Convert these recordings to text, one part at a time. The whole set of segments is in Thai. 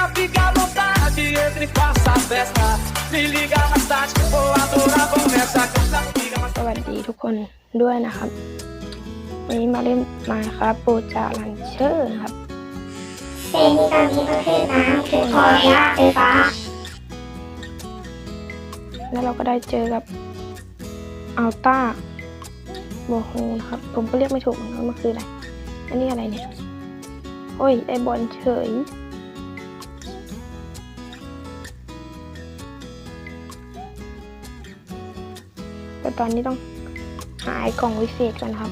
menina, fica à vontade. Entre e faça a festa. Me liga mais tarde que vou adorar. Começa a cantar, fica mais สวัสดีทุกคนด้วยนะครับ วันนี้มาเล่นมาครับโปรจาลันเชอร์นะครับเพลงที่ตอนนี้ก็คือน้ำคือพอระยะไฟฟ้า แล้วเราก็ได้เจอกับอัลต้าโบโฮนะครับ ผมก็เรียกไม่ถูกเหมือนกันว่ามันคืออะไร อันนี้อะไรเนี่ย โอ้ย ได้บอลเฉย แต่ตอนนี้ต้องหาไอ้กล่องวิเศษกันครับ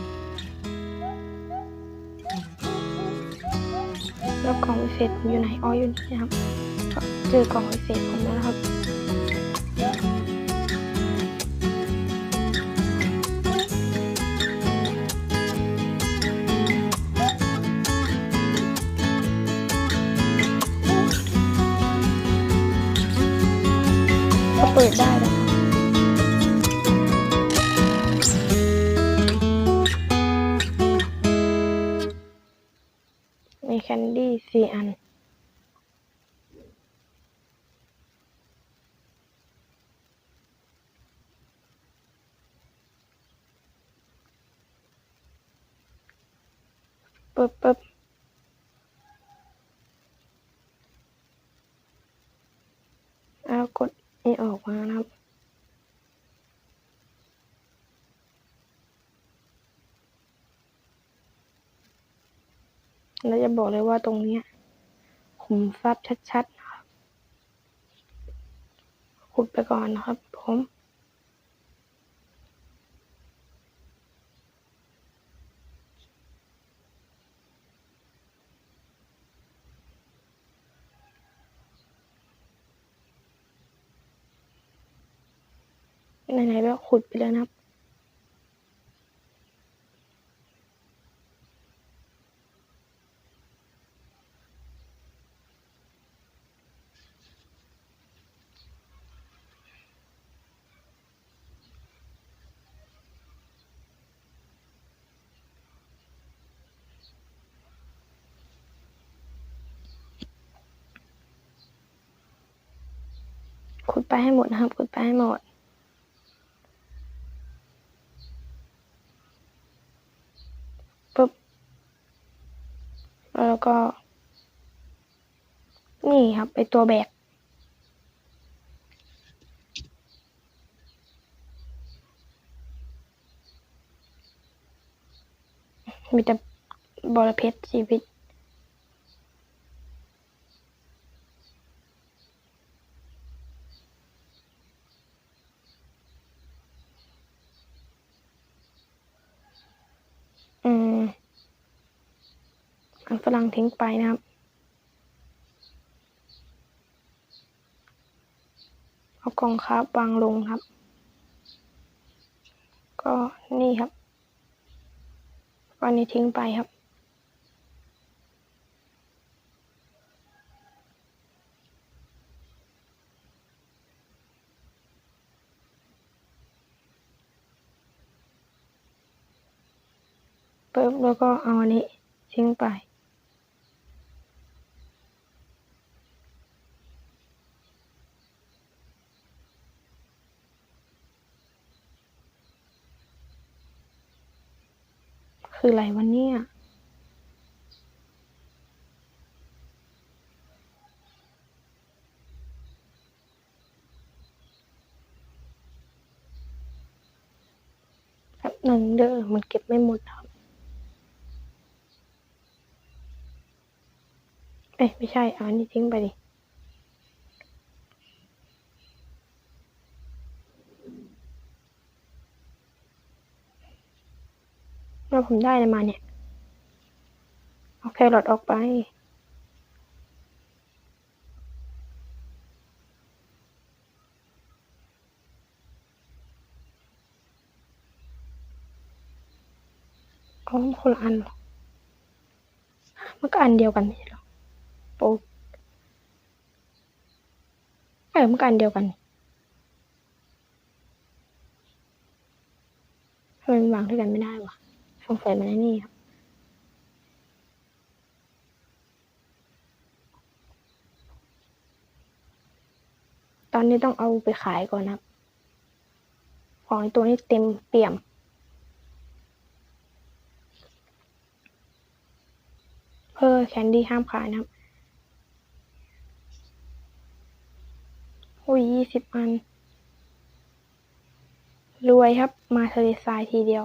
แล้วกล่องวิเศษผมอยู่ไหนอ๋ออยู่นี่นะครับก็เจอกล่องวิเศษผมแล้วนะครับเปิดได้ ปึ๊บปึ๊บเอากดนี่ออกมานะครับ แล้วจะบอกเลยว่าตรงนี้ขุมทรัพย์ชัดๆนะครับขุดไปก่อนนะครับผม ไหนๆก็ขุดไปแล้วนะครับ ขุดไปให้หมดนะครับ ขุดไปให้หมด ปุ๊บ แล้วก็ นี่ครับไปตัวแบกมีแต่บอระเพ็ดชีวิต อืมอัน ฝรั่งทิ้งไปนะครับ เอากล่องคราวางลงครับ ก็นี่ครับก็อันนี้ทิ้งไปครับ ปุ๊บแล้วก็เอาอันนี้ทิ้งไป คืออะไรวะเนี่ยครับหนึ่งเด้อมันเก็บไม่หมดครับ เอ้ยไม่ใช่เอาอันนี้ทิ้งไปดิ แล้วผมได้อะไรมาเนี่ย เอาแครอทออกไป อ๋อมคนละอันหรอ มันก็อันเดียวกันไม่ใช่หรอโป๊กเออมันก็อันเดียวกันนี่ทำไมมันวางด้วยกันไม่ได้วะ สงสัยมันไอ้นี่ครับตอนนี้ต้องเอาไปขายก่อนนะครับ ของตัวนี้เต็มเปี่ยมเออแคนดี้ห้ามขายนะครับโอ้ยยี่สิบอัน รวยครับ มาทะเลทรายทีเดียว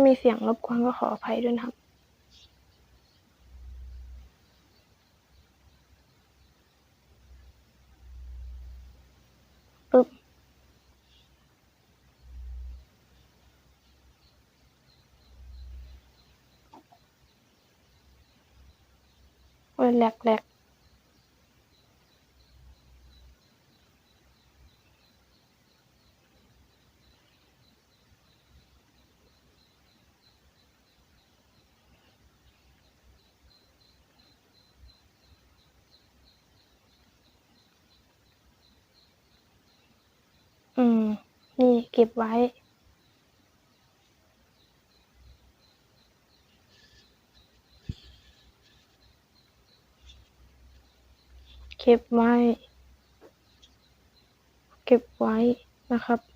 ามีเสียงรบกวนก็ขออภัยด้วยนะครับปึ๊บโอ้ยแหลกแหลก อืม นี่เก็บไว้ เก็บไว้ เก็บไว้นะครับ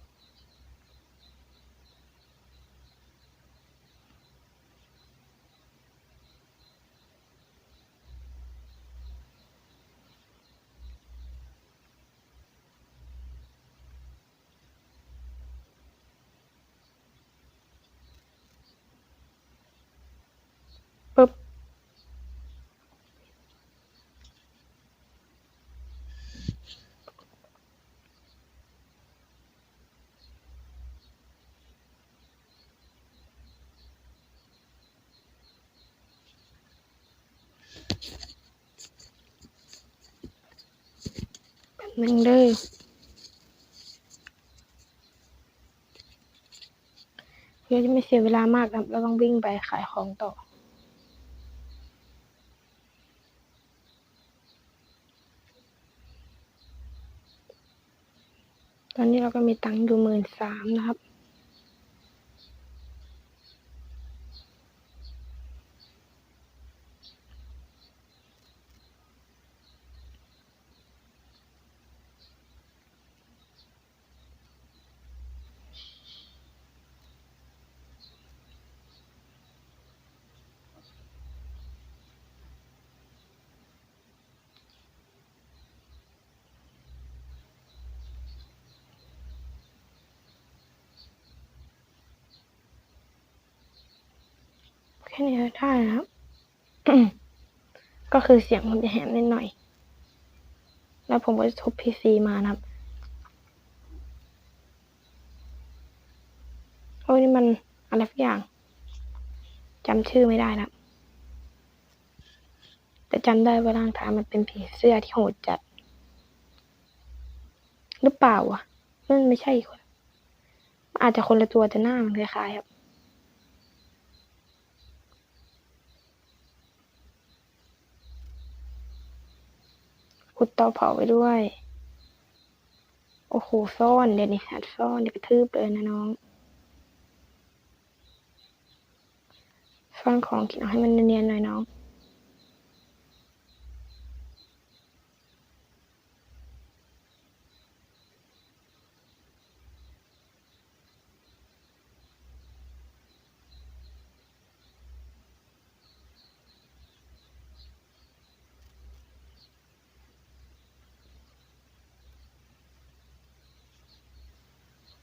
มึงเด้อเพื่อจะไม่เสียเวลามากนะครับเราต้องวิ่งไปขายของต่อตอนนี้เราก็มีตังค์อยู่หมื่นสามนะครับ ค่นี้ได้นะครับ ก็คือเสียงมันจะแหบนิดหน่อย แล้วผมก็จะทุบพีซีมานะครับ โอ้ยนี่มันอะไรสักอย่างจำชื่อไม่ได้นะครับแต่จำได้ว่าร่างทามันเป็นผีเสื้อที่โหดจัด หรือเปล่าวะมันไม่ใช่คนอาจจะคนละตัวแต่หน้ามันคล้ายๆครับ ขุดเตาเผาไปด้วย โอ้โหซ่อนเดี๋ยวนี้หัดซ่อนเดี๋ยวกระทืบเลยนะน้องซ่อนของกินเอาให้มันเนียนๆหน่อยน้อง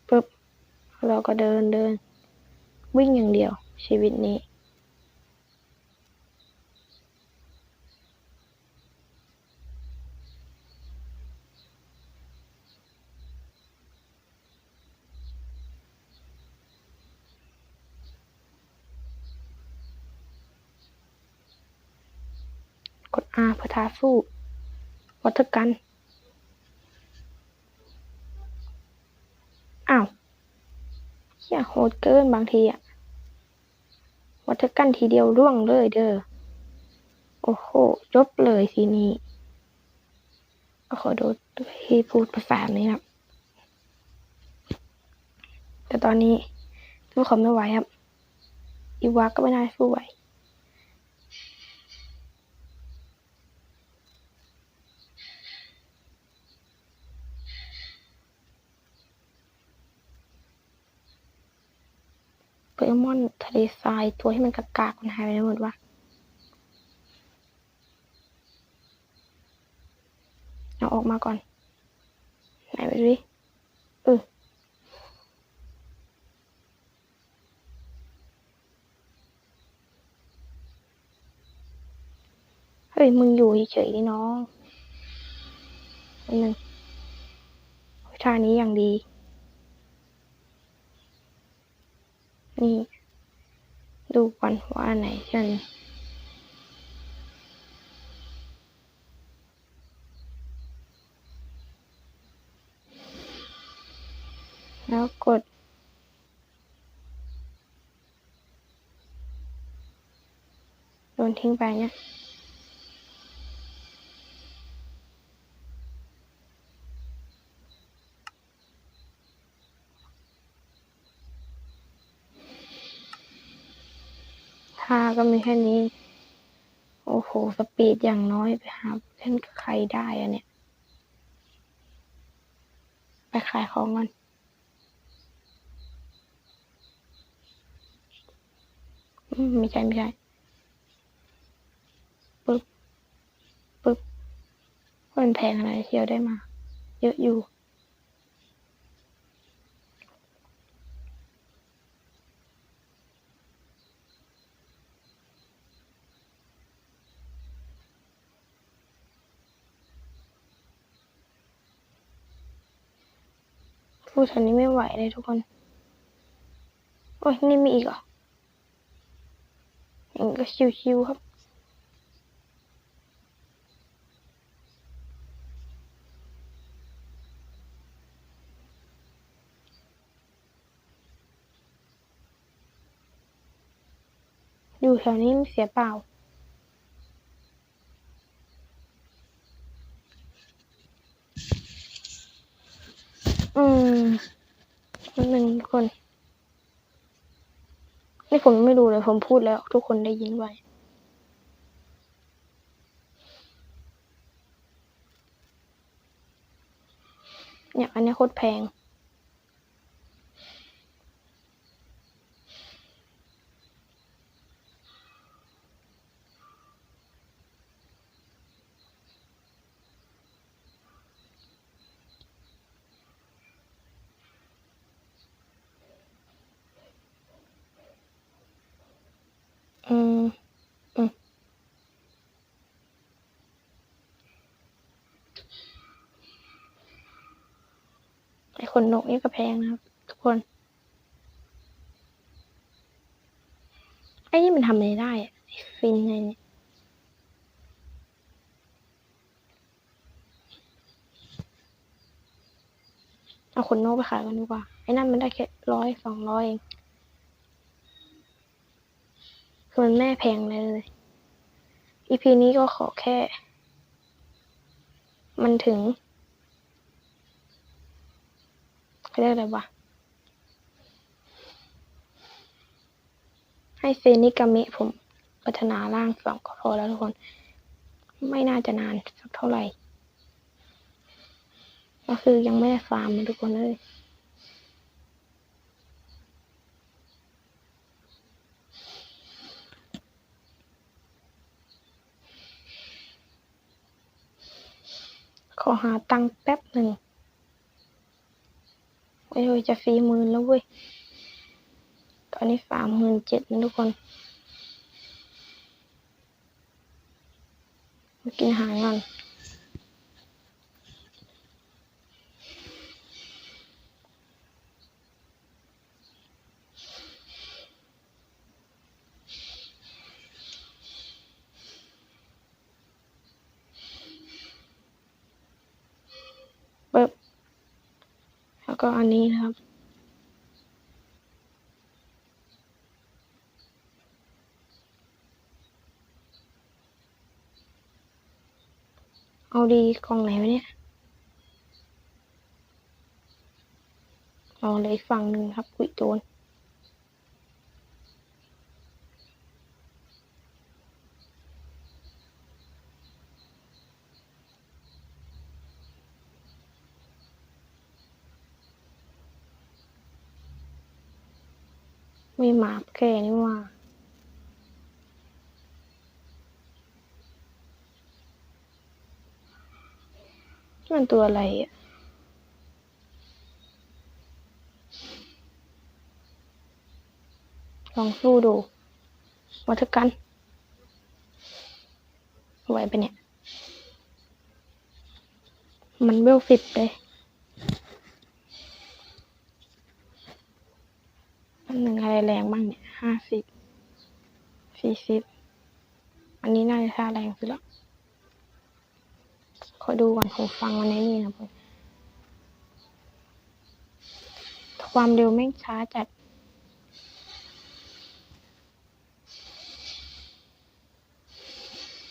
ปึ๊บ เราก็เดินเดิน วิ่งอย่างเดียว ชีวิตนี้ กด R เพื่อท้าสู้วัตกัน อ้าวเฮีย โหดเกินบางทีอะวัตกันทีเดียวร่วงเลยเด้อ โอ้โห จบเลยทีนี้ก็ขอโทษที่พูดภาษานี้ครับ แต่ตอนนี้สู้เขาไม่ไหวครับ อีวาก็ไม่น่าสู้ไหว เกมอนทะเลทรายตัวที่มันกากากๆมันหายไปไหนหมดวะเอาออกมาก่อน ไหนไปดูดิเออเฮ้ย มึงอยู่เฉยๆดิน้องอันนึงท่านี้อย่างดี นี่ ดูก่อนว่าไหนฉันแล้วกด โดนทิ้งไปเนี่ย ท่าก็มีแค่นี้ โอ้โห สปีดอย่างน้อยไปหาเล่นกับใครได้อะเนี่ย ไปขายของก่อนมไม่ใช่ไม่ใช่ปึ๊บปึ๊บมันแพงอะไรเที่ยวได้มา เยอะอยู่ พูดฉันนี้ไม่ไหวเลยทุกคน โอ้ยนี่มีอีกเหรออย่างก็ชิวๆครับอยู่แถวนี้ไม่เสียเปล่า อืมนิดนึงทุก คน นี่ผมไม่รู้เลย ผมพูดแล้ว ทุกคนได้ยินไว้เนี่ยอันนี้โคตรแพง อืม อืม ไอ ขนนกนี่ก็แพงนะครับ ทุกคน ไอ้นี่มันทำอะไรได้อะฟินอะไรเนี่ยเอาขนนกไปขายกันดีกว่า ไอ้นั่นมันได้แค่ร้อยสองร้อยเอง คือมันแม่แพงเลยเลย อีพีนี้ก็ขอแค่ มันถึง เขาเรียกอะไรวะให้เซนิกามิผมพัฒนาร่างสองก็พอแล้วทุกคน ไม่น่าจะนานสักเท่าไหร่ ก็คือยังไม่ได้ฟาร์มทุกคนเลยขอหาตังค์แป๊บหนึ่ง โอ้ยจะสี่หมื่นแล้วเว้ย ตอนนี้สามหมื่นเจ็ดนะทุกคนมากินอาหารก่อน ก็อันนี้นะครับเอาดีกล่องไหนวะเนี่ยอ๋อเลยฝั่งหนึ่งครับกุยโจน ม่หมาบแค่นี่ว่ามันตัวอะไรอะ ลองสู้ดูวัฒกัน ไหวไปะเนี่ย มันเวลสิบเลยอันหนึ่งอะไร แรงบ้างเนี่ยห้าสิบสี่สิบอันนี้น่าจะท่าแรงสุดล้วขอดูก่อนหูฟังมันในนี่นะเพื่อนความเร็วแม่งช้าจัด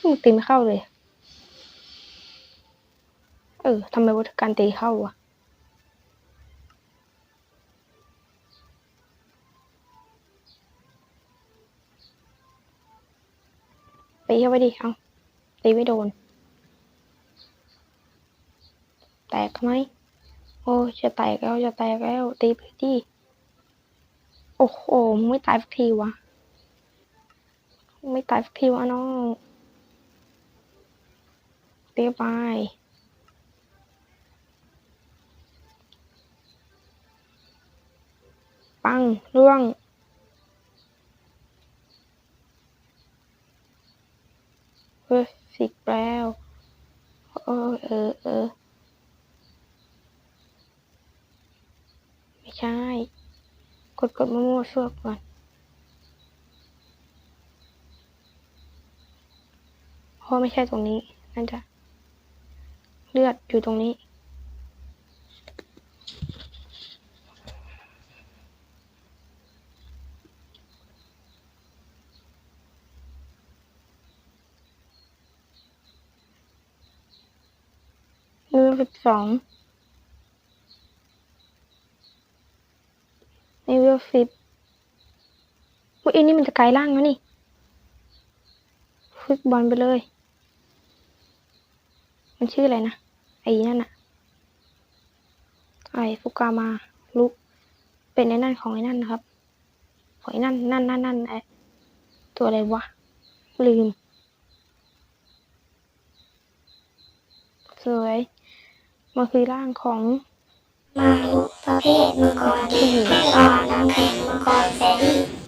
มึงตีไม่เข้าเลย เออทำไมวัฒการตีเข้าวะ ตีเข้าไปดิ เอาตีไม่โดน แตกไหม โอ้จะแตกแล้ว จะแตกแล้ว ตีไปดิ โอ้โหไม่ตายสักทีวะ ไม่ตายสักทีวะน้องเรีไปปังร่วง เฮ้ยสิกแล้วเออเออเออไม่ใช่ กดกดมั่วๆชั่วก่อนเพราะไม่ใช่ตรงนี้น่าจะเลือดอยู่ตรงนี้ สิบสองในเวลสิบว่าอันนี้มันจะกลายร่างแล้วนี่ฝึกบอลไปเลย มันชื่ออะไรนะ ไอ้นั่นอะไอ้ฟุกามาลุก เป็นไอ้นั่นของไอ้นั่นนะครับ ของไอ้นั่นนั่นนั่นนั่นไอ้ตัวอะไรวะ ลืม สวย มันคือร่างของมารุประเภทมังกรที่ไม่อ่อนน้ำแข็งมังกรแสน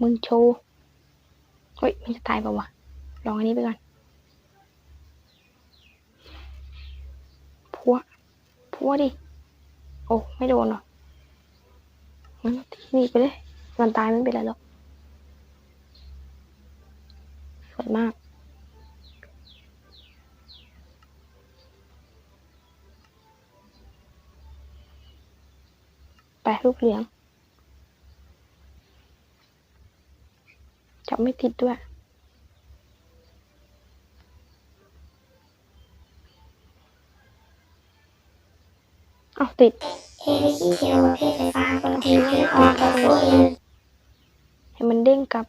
มึงโชว์เฮ้ยมันจะตายเปล่าวะลองอันนี้ไปก่อนพัวพัวดิ โอ้ ไม่โดนหรอกงั้นหนี่ไปเลย มันตายไม่เป็นไรหรอกสวยมากไปลูกเหลือง จับไม่ติดด้วย เอาติดเอลิคีเทลประเภทไฟฟ้าคนละทีคือออนกับฟูอินให้มันเด้งกลับ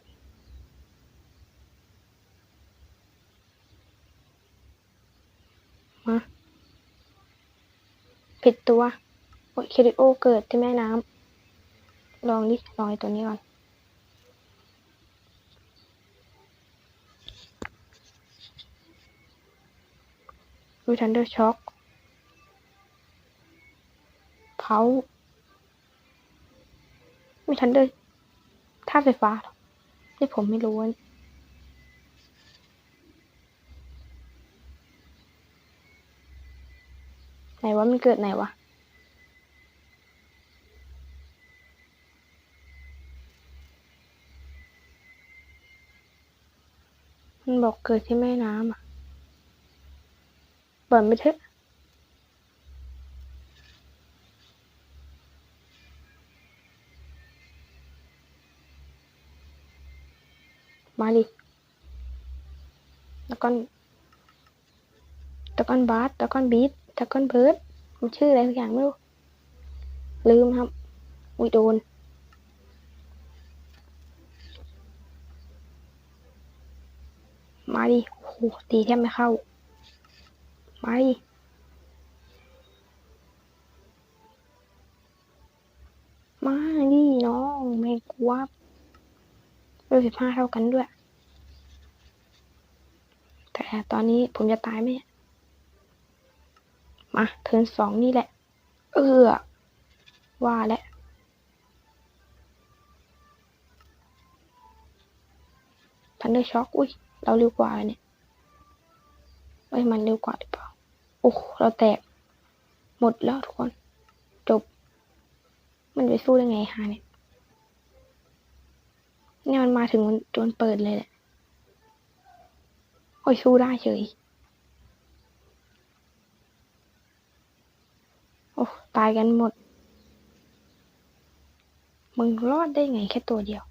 มาผิดตัวโอ้ยเคริโอเกิดที่แม่น้ำลองดิลองไอ้ตัวนี้ก่อน ดูทันเดอร์ช็อคเผาไม่ทันเดอร์ท่าไฟฟ้าเหรอนี่ผมไม่รู้ไหนวะมันเกิดไหนวะมันบอกเกิดที่แม่น้ำอะ เปิดไปเถอะมาดิแล้วก็ตะก้อนบาสตะก้อนบีทตะก้อนเบิร์ดมันชื่ออะไรสักอย่างไม่รู้ลืมครับ อุ้ยโดน มาดิโอ้โหตีแทบไม่เข้า มาดิมาดิน้องไม่กลัวเบอร์สิบห้าเท่ากันด้วย แต่ตอนนี้ผมจะตายไหมมาเทินสองนี่แหละ เออ ว่าแล้วพันเดอร์ช็อคอุ้ย เราเร็วกว่าเนี่ยเอ้ย มันเร็วกว่าหรือเปล่า โอ้เราแตก หมดแล้วทุกคน จบ มันไปสู้ได้ไงฮะเนี่ยเนี่ยมันมาถึงมันโดนเปิดเลยแหละโอ้ยสู้ได้เฉย โอ้ตายกันหมด มึงรอดได้ไงแค่ตัวเดียว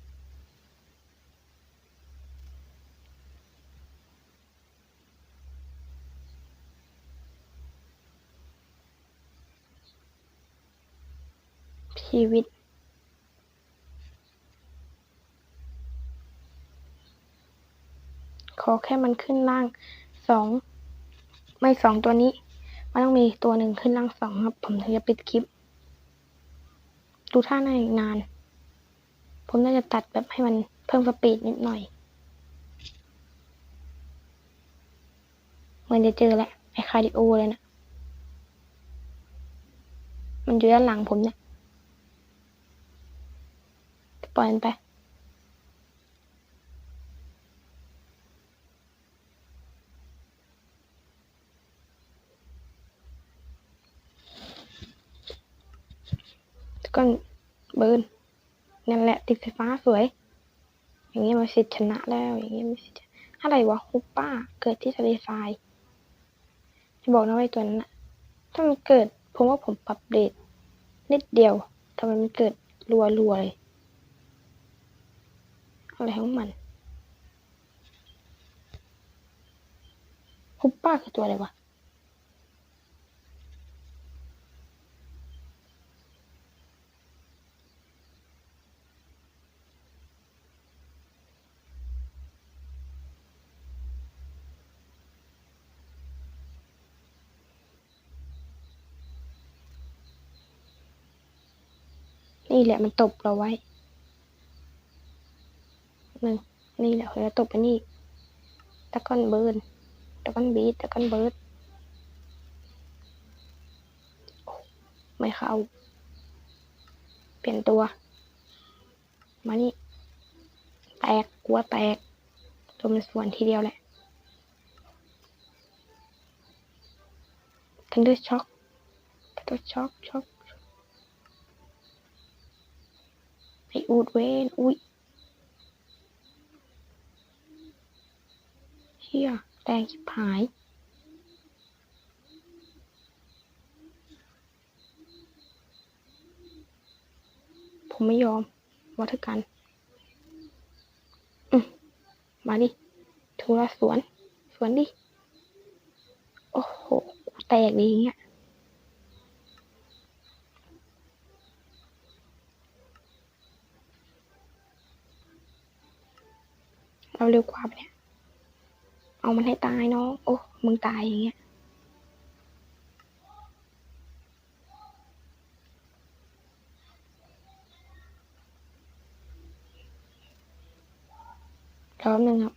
ชีวิตขอแค่มันขึ้นล่างสองไม่สองตัวนี้ มันต้องมีตัวหนึ่งขึ้นล่างสองครับ ผมถึงจะปิดคลิป ดูท่าในอีกนาน ผมน่าจะตัดแบบให้มันเพิ่มสปีดนิดหน่อยเหมือนจะเจอแหละไอคาร์ดิโอเลยนะ มันอยู่ด้านหลังผมเนี่ย ปล่อยมันไป ก็เบิร์นนั่นแหละ ติดไฟฟ้าสวย อย่างนี้มันสิทธิ์ชนะแล้ว อย่างนี้มันสิทธิ์อะไรวะฮุปป้า เกิดที่ทะเลทรายจะบอกนะว่าไอ้ตัวนั้นถ้ามันเกิดผมว่าผมปรับเดทนิดเดียวทำไมมันเกิดรัวรัวๆเลย อะไรของมันฮุปป้าคือตัวอะไรวะนี่แหละมันตบเราไว้ หนึ่งนี่แหละเขาจะตบอันนี้ตะก้อนเบิร์นตะก้อนบีตะก้อนเบิร์ดไม่เข้า เปลี่ยนตัว มานี่ แตกกลัวแตกตัวมันส่วนทีเดียวแหละทันเดอร์ช็อกทันเดอร์ช็อกช็อกไออูดเวนอุ้ย เฮียแรงชิบหายผมไม่ยอมวัฒกันอืมมาดิทุระสวน สวนดิ โอ้โห แตกดีอย่างเงี้ยเราเร็วกว่าเนี่ย เอามันให้ตายน้อง โอ้มึงตายอย่างเงี้ยรอบหนึ่งครับ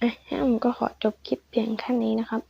อะงั้นผมก็ขอจบคลิปเพียงแค่นี้นะครับ